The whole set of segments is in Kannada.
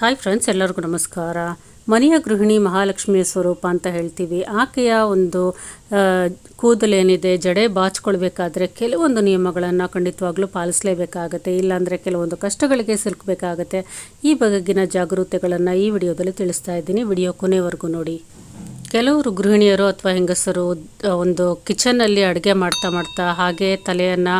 ಹಾಯ್ ಫ್ರೆಂಡ್ಸ್ ಎಲ್ಲರಿಗೂ ನಮಸ್ಕಾರ. ಮನೆಯ ಗೃಹಿಣಿ ಮಹಾಲಕ್ಷ್ಮಿಯ ಸ್ವರೂಪ ಅಂತ ಹೇಳ್ತೀವಿ. ಆಕೆಯ ಒಂದು ಕೂದಲೇನಿದೆ, ಜಡೆ ಬಾಚ್ಕೊಳ್ಬೇಕಾದ್ರೆ ಕೆಲವೊಂದು ನಿಯಮಗಳನ್ನು ಖಂಡಿತವಾಗ್ಲೂ ಪಾಲಿಸಲೇಬೇಕಾಗತ್ತೆ. ಇಲ್ಲಾಂದರೆ ಕೆಲವೊಂದು ಕಷ್ಟಗಳಿಗೆ ಸಿಲುಕಬೇಕಾಗತ್ತೆ. ಈ ಬಗೆಗಿನ ಜಾಗೃತಿಗಳನ್ನು ಈ ವಿಡಿಯೋದಲ್ಲಿ ತಿಳಿಸ್ತಾ ಇದ್ದೀನಿ. ವಿಡಿಯೋ ಕೊನೆವರೆಗೂ ನೋಡಿ. ಕೆಲವರು ಗೃಹಿಣಿಯರು ಅಥವಾ ಹೆಂಗಸರು ಒಂದು ಕಿಚನ್ನಲ್ಲಿ ಅಡುಗೆ ಮಾಡ್ತಾ ಮಾಡ್ತಾ ಹಾಗೆ ತಲೆಯನ್ನು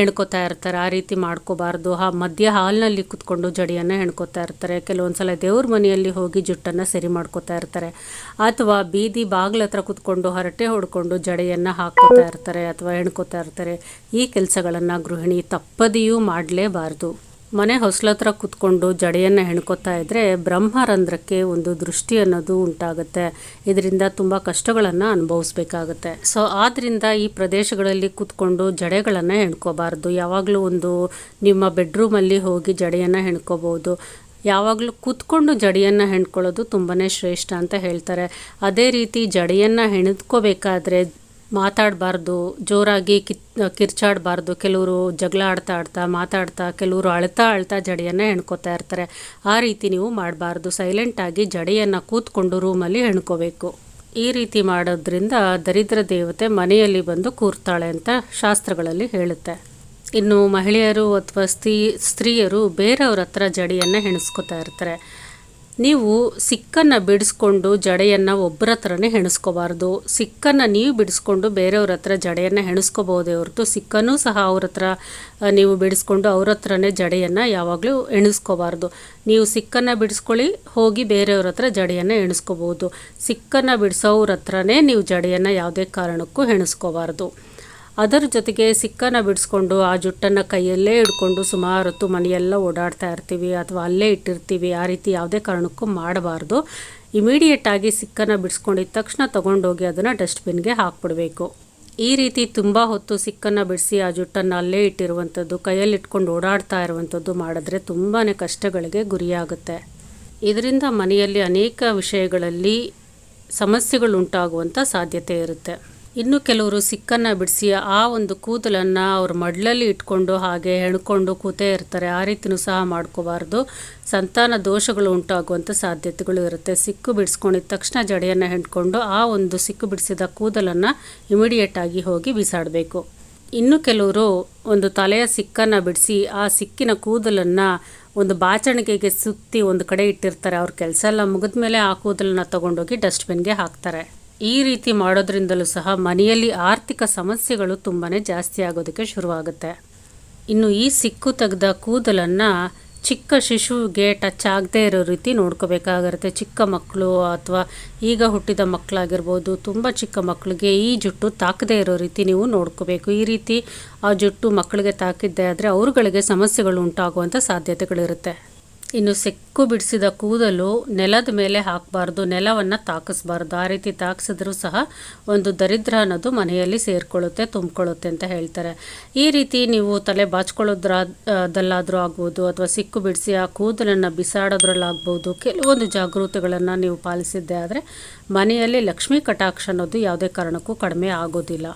ಎಣ್ಕೋತಾ ಇರ್ತಾರೆ. ಆ ರೀತಿ ಮಾಡ್ಕೋಬಾರ್ದು. ಆ ಮಧ್ಯ ಹಾಲ್ನಲ್ಲಿ ಕುತ್ಕೊಂಡು ಜಡಿಯನ್ನು ಹೆಣ್ಕೋತಾ ಇರ್ತಾರೆ. ಕೆಲವೊಂದು ಸಲ ದೇವ್ರ ಮನೆಯಲ್ಲಿ ಹೋಗಿ ಜುಟ್ಟನ್ನು ಸರಿ ಮಾಡ್ಕೋತಾ ಇರ್ತಾರೆ. ಅಥವಾ ಬೀದಿ ಬಾಗಿಲ ಹತ್ರ ಕುತ್ಕೊಂಡು ಹರಟೆ ಹೊಡ್ಕೊಂಡು ಜಡೆಯನ್ನು ಹಾಕ್ಕೋತಾ ಇರ್ತಾರೆ ಅಥವಾ ಹೆಣ್ಕೋತಾ ಇರ್ತಾರೆ. ಈ ಕೆಲಸಗಳನ್ನು ಗೃಹಿಣಿ ತಪ್ಪದೆಯೂ ಮಾಡಲೇಬಾರ್ದು. ಮನೆ ಹೊಸ್ಲತ್ರ ಕುತ್ಕೊಂಡು ಜಡೆಯನ್ನು ಹೆಣ್ಕೋತಾ ಇದ್ದರೆ ಬ್ರಹ್ಮರಂಧ್ರಕ್ಕೆ ಒಂದು ದೃಷ್ಟಿ ಅನ್ನೋದು ಉಂಟಾಗುತ್ತೆ. ಇದರಿಂದ ತುಂಬ ಕಷ್ಟಗಳನ್ನು ಅನುಭವಿಸ್ಬೇಕಾಗುತ್ತೆ. ಸೊ ಆದ್ದರಿಂದ ಈ ಪ್ರದೇಶಗಳಲ್ಲಿ ಕುತ್ಕೊಂಡು ಜಡೆಗಳನ್ನು ಹೆಣ್ಕೋಬಾರ್ದು. ಯಾವಾಗಲೂ ಒಂದು ನಿಮ್ಮ ಬೆಡ್ರೂಮಲ್ಲಿ ಹೋಗಿ ಜಡೆಯನ್ನು ಹೆಣ್ಕೋಬಹುದು ಯಾವಾಗಲೂ ಕೂತ್ಕೊಂಡು ಜಡೆಯನ್ನು ಹೆಣ್ಕೊಳ್ಳೋದು ತುಂಬಾ ಶ್ರೇಷ್ಠ ಅಂತ ಹೇಳ್ತಾರೆ. ಅದೇ ರೀತಿ ಜಡೆಯನ್ನು ಹೆಣೆದ್ಕೋಬೇಕಾದ್ರೆ ಮಾತಾಡಬಾರ್ದು, ಜೋರಾಗಿ ಕಿತ್, ಕಿರ್ಚಾಡಬಾರ್ದು, ಕೆಲವರು ಜಗಳ ಆಡ್ತಾ ಆಡ್ತಾ ಮಾತಾಡ್ತಾ ಕೆಲವರು ಅಳ್ತಾ ಅಳ್ತಾ ಜಡೆಯನ್ನು ಹೆಣ್ಕೋತಾ ಇರ್ತಾರೆ. ಆ ರೀತಿ ನೀವು ಮಾಡಬಾರ್ದು ಸೈಲೆಂಟಾಗಿ ಜಡೆಯನ್ನು ಕೂತ್ಕೊಂಡು ರೂಮಲ್ಲಿ ಹೆಣ್ಕೋಬೇಕು ಈ ರೀತಿ ಮಾಡೋದ್ರಿಂದ ದರಿದ್ರ ದೇವತೆ ಮನೆಯಲ್ಲಿ ಬಂದು ಕೂರ್ತಾಳೆ ಅಂತ ಶಾಸ್ತ್ರಗಳಲ್ಲಿ ಹೇಳುತ್ತೆ. ಇನ್ನು ಮಹಿಳೆಯರು ಅಥವಾ ಸ್ತ್ರೀ, ಸ್ತ್ರೀಯರು ಬೇರೆಯವ್ರ ಹತ್ರ ಜಡೆಯನ್ನು ಹೆಣಿಸ್ಕೋತಾ ಇರ್ತಾರೆ. ನೀವು ಸಿಕ್ಕನ್ನು ಬಿಡಿಸ್ಕೊಂಡು ಜಡೆಯನ್ನು ಒಬ್ಬರ ಹತ್ರನೇ ಹೆಣಿಸ್ಕೋಬಾರ್ದು. ಸಿಕ್ಕನ್ನು ನೀವು ಬಿಡಿಸ್ಕೊಂಡು ಬೇರೆಯವ್ರ ಹತ್ರ ಜಡೆಯನ್ನು ಹೆಣಿಸ್ಕೋಬೋದೇ ಹೊರತು ಸಿಕ್ಕನ್ನು ಸಹ ಅವ್ರ ಹತ್ರ ನೀವು ಬಿಡಿಸ್ಕೊಂಡು ಅವ್ರ ಹತ್ರನೇ ಜಡೆಯನ್ನು ಯಾವಾಗಲೂ ಎಣಿಸ್ಕೋಬಾರ್ದು. ನೀವು ಸಿಕ್ಕನ್ನು ಬಿಡಿಸ್ಕೊಳ್ಳಿ, ಹೋಗಿ ಬೇರೆಯವ್ರ ಹತ್ರ ಜಡೆಯನ್ನು ಎಣಿಸ್ಕೋಬೋದು. ಸಿಕ್ಕನ್ನು ಬಿಡಿಸೋವ್ರ ಹತ್ರನೇ ನೀವು ಜಡೆಯನ್ನು ಯಾವುದೇ ಕಾರಣಕ್ಕೂ ಹೆಣಿಸ್ಕೋಬಾರ್ದು. ಅದರ ಜೊತೆಗೆ ಸಿಕ್ಕನ್ನು ಬಿಡಿಸ್ಕೊಂಡು ಆ ಜುಟ್ಟನ್ನು ಕೈಯಲ್ಲೇ ಹಿಡ್ಕೊಂಡು ಸುಮಾರು ಹೊತ್ತು ಮನೆಯೆಲ್ಲ ಓಡಾಡ್ತಾ ಇರ್ತೀವಿ ಅಥವಾ ಅಲ್ಲೇ ಇಟ್ಟಿರ್ತೀವಿ, ಆ ರೀತಿ ಯಾವುದೇ ಕಾರಣಕ್ಕೂ ಮಾಡಬಾರ್ದು. ಇಮಿಡಿಯೇಟಾಗಿ ಸಿಕ್ಕನ್ನು ಬಿಡಿಸ್ಕೊಂಡಿದ್ದ ತಕ್ಷಣ ತೊಗೊಂಡೋಗಿ ಅದನ್ನು ಡಸ್ಟ್ಬಿನ್ಗೆ ಹಾಕ್ಬಿಡಬೇಕು. ಈ ರೀತಿ ತುಂಬ ಹೊತ್ತು ಸಿಕ್ಕನ್ನು ಬಿಡಿಸಿ ಆ ಜುಟ್ಟನ್ನು ಅಲ್ಲೇ ಇಟ್ಟಿರುವಂಥದ್ದು, ಕೈಯಲ್ಲಿ ಇಟ್ಕೊಂಡು ಓಡಾಡ್ತಾ ಇರುವಂಥದ್ದು ಮಾಡಿದ್ರೆ ತುಂಬಾ ಕಷ್ಟಗಳಿಗೆ ಗುರಿಯಾಗುತ್ತೆ. ಇದರಿಂದ ಮನೆಯಲ್ಲಿ ಅನೇಕ ವಿಷಯಗಳಲ್ಲಿ ಸಮಸ್ಯೆಗಳುಂಟಾಗುವಂಥ ಸಾಧ್ಯತೆ ಇರುತ್ತೆ. ಇನ್ನು ಕೆಲವರು ಸಿಕ್ಕನ್ನು ಬಿಡಿಸಿ ಆ ಒಂದು ಕೂದಲನ್ನು ಅವ್ರ ಮಡ್ಲಲ್ಲಿ ಇಟ್ಕೊಂಡು ಹಾಗೆ ಹೆಣ್ಕೊಂಡು ಕೂತೇ ಇರ್ತಾರೆ. ಆ ರೀತಿಯೂ ಸಹ ಮಾಡ್ಕೋಬಾರ್ದು. ಸಂತಾನ ದೋಷಗಳು ಉಂಟಾಗುವಂಥ ಸಾಧ್ಯತೆಗಳು ಇರುತ್ತೆ. ಸಿಕ್ಕು ಬಿಡಿಸ್ಕೊಂಡಿದ ತಕ್ಷಣ ಜಡೆಯನ್ನು ಹೆಣ್ಕೊಂಡು ಆ ಒಂದು ಸಿಕ್ಕು ಬಿಡಿಸಿದ ಕೂದಲನ್ನು ಇಮಿಡಿಯೇಟಾಗಿ ಹೋಗಿ ಬಿಸಾಡಬೇಕು. ಇನ್ನು ಕೆಲವರು ಒಂದು ತಲೆಯ ಸಿಕ್ಕನ್ನು ಬಿಡಿಸಿ ಆ ಸಿಕ್ಕಿನ ಕೂದಲನ್ನು ಒಂದು ಬಾಚಣಿಗೆಗೆ ಸುತ್ತಿ ಒಂದು ಕಡೆ ಇಟ್ಟಿರ್ತಾರೆ. ಅವ್ರ ಕೆಲಸ ಎಲ್ಲ ಮುಗಿದ ಮೇಲೆ ಆ ಕೂದಲನ್ನ ತಗೊಂಡೋಗಿ ಡಸ್ಟ್ಬಿನ್ಗೆ ಹಾಕ್ತಾರೆ. ಈ ರೀತಿ ಮಾಡೋದ್ರಿಂದಲೂ ಸಹ ಮನೆಯಲ್ಲಿ ಆರ್ಥಿಕ ಸಮಸ್ಯೆಗಳು ತುಂಬಾ ಜಾಸ್ತಿ ಆಗೋದಕ್ಕೆ ಶುರುವಾಗುತ್ತೆ. ಇನ್ನು ಈ ಸಿಕ್ಕು ತೆಗೆದ ಕೂದಲನ್ನು ಚಿಕ್ಕ ಶಿಶುವಿಗೆ ಟಚ್ ಆಗದೆ ಇರೋ ರೀತಿ ನೋಡ್ಕೋಬೇಕಾಗಿರುತ್ತೆ. ಚಿಕ್ಕ ಮಕ್ಕಳು ಅಥವಾ ಈಗ ಹುಟ್ಟಿದ ಮಕ್ಕಳಾಗಿರ್ಬೋದು, ತುಂಬ ಚಿಕ್ಕ ಮಕ್ಕಳಿಗೆ ಈ ಜುಟ್ಟು ತಾಕದೇ ಇರೋ ರೀತಿ ನೀವು ನೋಡ್ಕೋಬೇಕು. ಈ ರೀತಿ ಆ ಜುಟ್ಟು ಮಕ್ಕಳಿಗೆ ತಾಕಿದ್ದೆ ಆದರೆ ಅವರುಗಳಿಗೆ ಸಮಸ್ಯೆಗಳು ಉಂಟಾಗುವಂಥ ಸಾಧ್ಯತೆಗಳಿರುತ್ತೆ. ಇನ್ನು ಸೆಕ್ಕು ಬಿಡಿಸಿದ ಕೂದಲು ನೆಲದ ಮೇಲೆ ಹಾಕಬಾರ್ದು, ನೆಲವನ್ನು ತಾಕಿಸ್ಬಾರ್ದು. ಆ ರೀತಿ ತಾಕಿಸಿದ್ರೂ ಸಹ ಒಂದು ದರಿದ್ರ ಅನ್ನೋದು ಮನೆಯಲ್ಲಿ ಸೇರಿಕೊಳ್ಳುತ್ತೆ, ತುಂಬಿಕೊಳ್ಳುತ್ತೆ ಅಂತ ಹೇಳ್ತಾರೆ. ಈ ರೀತಿ ನೀವು ತಲೆ ಬಾಚ್ಕೊಳ್ಳೋದ್ರದಲ್ಲಾದರೂ ಆಗ್ಬೋದು, ಅಥವಾ ಸಿಕ್ಕು ಬಿಡಿಸಿ ಆ ಕೂದಲನ್ನು ಬಿಸಾಡೋದ್ರಲ್ಲಾಗ್ಬೋದು, ಕೆಲವೊಂದು ಜಾಗೃತಿಗಳನ್ನು ನೀವು ಪಾಲಿಸಿದ್ದೆ ಆದರೆ ಮನೆಯಲ್ಲಿ ಲಕ್ಷ್ಮೀ ಕಟಾಕ್ಷ ಅನ್ನೋದು ಯಾವುದೇ ಕಾರಣಕ್ಕೂ ಕಡಿಮೆ ಆಗೋದಿಲ್ಲ.